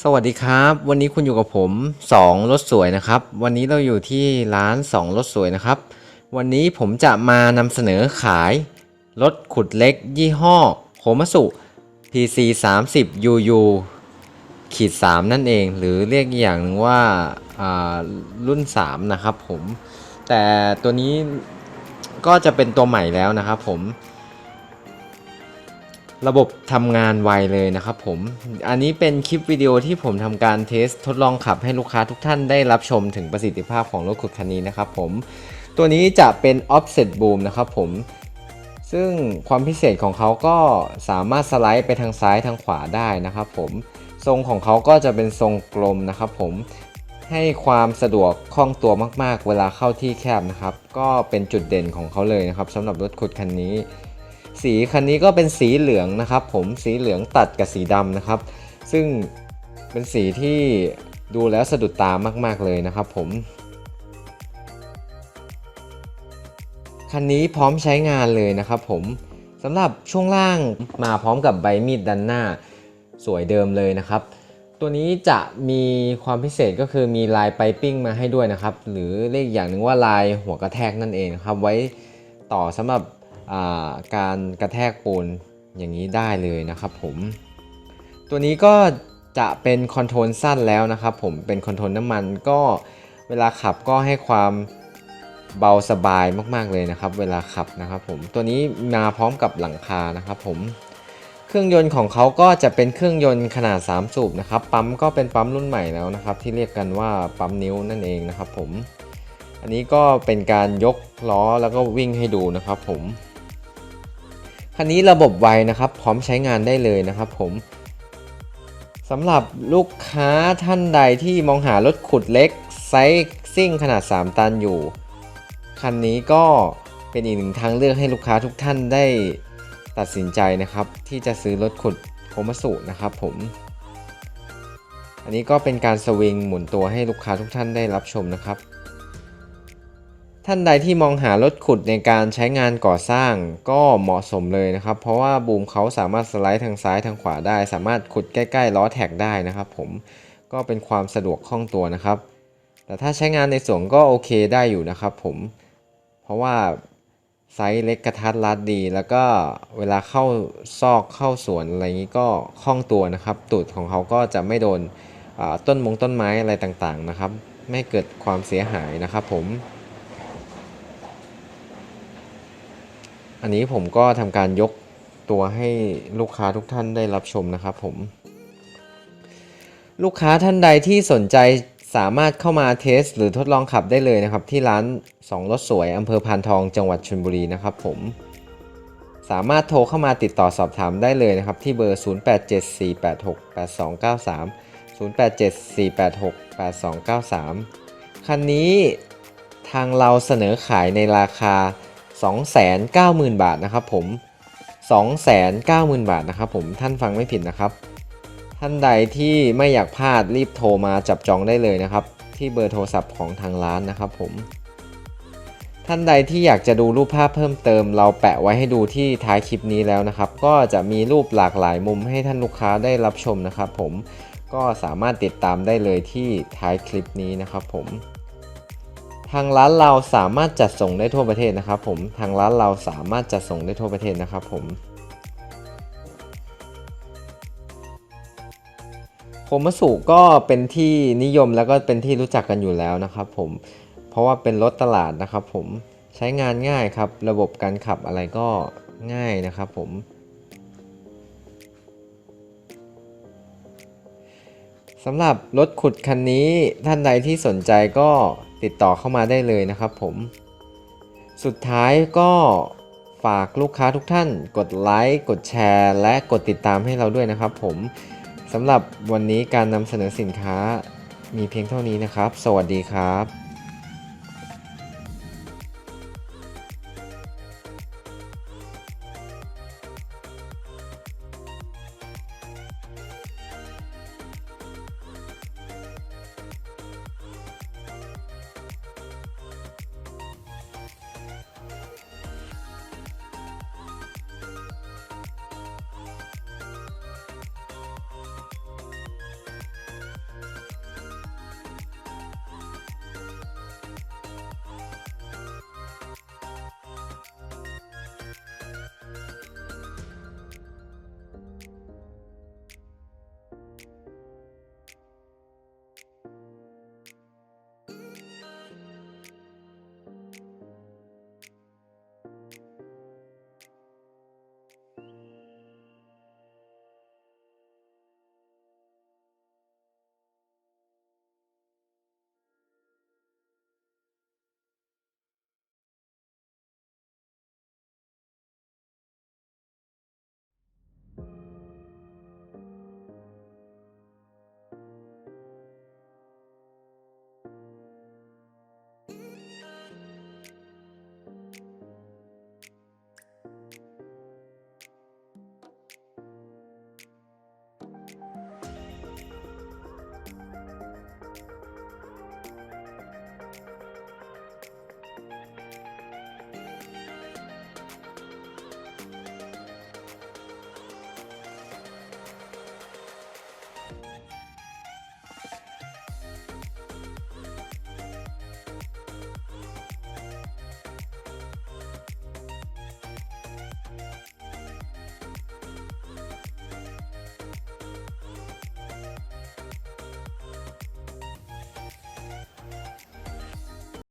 สวัสดีครับ วันนี้คุณอยู่กับผม 2 รถสวยนะครับ วันนี้เราอยู่ที่ร้าน 2 รถสวยนะครับ วันนี้ผมจะมานำเสนอขาย รถขุดเล็ก ยี่ห้อโคมัสุ PC 30 UU ขีด3นั่นเอง หรือเรียกอย่างหนึ่งว่าอ่ารุ่น 3 นะครับผม แต่ตัวนี้ก็จะเป็นตัวใหม่แล้วนะครับผม ระบบทำงานไวเลยนะครับผม อันนี้เป็นคลิปวิดีโอที่ผมทำการเทสทดลองขับให้ลูกค้าทุกท่านได้รับชมถึงประสิทธิภาพของรถขุดคันนี้นะครับผม ตัวนี้จะเป็น offset boom นะครับผม ซึ่งความพิเศษของเขาก็สามารถสไลด์ไปทางซ้ายทางขวาได้นะครับผม ทรงของเขาก็จะเป็นทรงกลมนะครับผมให้ความสะดวกคล่องตัวมาก ๆ เวลาเข้าที่แคบนะครับ ก็เป็นจุดเด่นของเขาเลยนะครับสำหรับรถขุดคันนี้ สีคันนี้ก็เป็นสีเหลืองนะครับผมสีเหลืองตัดกับสีดำนะครับ ซึ่งเป็นสีที่ดูแล้วสะดุดตามาก ๆ เลยนะครับผม คันนี้พร้อมใช้งานเลยนะครับผมสำหรับช่วงล่างมาพร้อมกับใบมีดด้านหน้าสวยเดิมเลยนะครับ ตัวนี้จะมีความพิเศษก็คือมีลายไปปิ้งมาให้ด้วยนะครับ หรือเรียกอย่างหนึ่งว่าลายหัวกระแทกนั่นเองครับ ไว้ต่อสำหรับ การกระแทกปูนอย่างนี้ได้เลยนะครับผม ตัวนี้ก็จะเป็นคอนโทรลสั้นแล้วนะครับผมเป็นคอนโทรลน้ำมันก็เวลาขับก็ให้ความเบาสบายมากๆเลยนะครับ เวลาขับนะครับผมตัวนี้มาพร้อมกับหลังคานะครับผมเครื่องยนต์ของเขาก็จะเป็นเครื่องยนต์ขนาด 3 สูบนะครับปั๊มก็เป็นปั๊มรุ่นใหม่แล้วนะครับ ที่เรียกกันว่าปั๊มนิ้วนั่นเองนะครับผม อันนี้ก็เป็นการยกล้อแล้วก็วิ่งให้ดูนะครับผม คันนี้ระบบไวนะครับ พร้อมใช้งานได้เลยนะครับผมสำหรับลูกค้าท่านใดที่มองหารถขุดเล็กไซส์ซิ่งขนาด 3 ตันอยู่ คันนี้ก็เป็นอีกหนึ่งทางเลือกให้ลูกค้าทุกท่านได้ตัดสินใจนะครับ ที่จะซื้อรถขุดโคมัสุนะครับผม อันนี้ก็เป็นการสวิงหมุนตัวให้ลูกค้าทุกท่านได้รับชมนะครับ ท่านใดที่มองหารถขุดในการใช้งานก่อสร้างก็เหมาะสมเลยนะครับ เพราะว่าบูมเขาสามารถสไลด์ทางซ้ายทางขวาได้ สามารถขุดใกล้ๆล้อแท็กได้นะครับ ผมก็เป็นความสะดวกคล่องตัวนะครับ แต่ถ้าใช้งานในสวนก็โอเคได้อยู่นะครับผมเพราะว่าไซส์เล็กกระทัดรัดดี แล้วก็เวลาเข้าซอกเข้าสวนอะไรอย่างนี้ก็คล่องตัวนะครับ ตูดของเขาก็จะไม่โดนต้นมงต้นไม้อะไรต่างๆนะครับ ไม่เกิดความเสียหายนะครับผม อันนี้ผมก็ทำการยกตัวให้ลูกค้าทุกท่านได้รับชมนะครับผม ลูกค้าท่านใดที่สนใจสามารถเข้ามาเทส หรือทดลองขับได้เลยนะครับ ที่ร้าน 2 รถสวยอำเภอพานทองจังหวัดชลบุรีนะครับผม สามารถโทรเข้ามาติดต่อสอบถามได้เลยนะครับ ที่เบอร์ 0874868293 0874868293 คันนี้ทางเราเสนอขายในราคา 290,000 บาทนะครับผม 290,000 บาทนะครับผมท่านฟังไม่ผิดนะครับ ท่านใดที่ไม่อยากพลาดรีบโทรมาจับจองได้เลยนะครับ ที่เบอร์โทรศัพท์ของทางร้านนะครับผมท่านใดที่อยากจะดูรูปภาพเพิ่มเติม เราแปะไว้ให้ดูที่ท้ายคลิปนี้แล้วนะครับ ก็จะมีรูปหลากหลายมุมให้ท่านลูกค้าได้รับชมนะครับผมก็สามารถติดตามได้เลยที่ท้ายคลิปนี้นะครับผม ทางร้านเราสามารถจัดส่งได้ทั่วประเทศนะครับ ผม ทางร้านเราสามารถจัดส่งได้ทั่วประเทศนะครับผมโคมัสุก็เป็นที่นิยมแล้วก็เป็นที่รู้จักกันอยู่แล้วนะครับ ผม เพราะว่าเป็นรถตลาดนะครับผม ใช้งานง่ายครับ ระบบการขับอะไรก็ง่ายนะครับผมสำหรับรถขุดคันนี้ท่านใดที่สนใจก็ ติดต่อเข้ามาได้เลยนะครับผม สุดท้ายก็ฝากลูกค้าทุกท่าน กดไลค์กดแชร์ และกดติดตามให้เราด้วยนะครับผมสำหรับวันนี้การนำเสนอสินค้ามีเพียงเท่านี้นะครับ สวัสดีครับ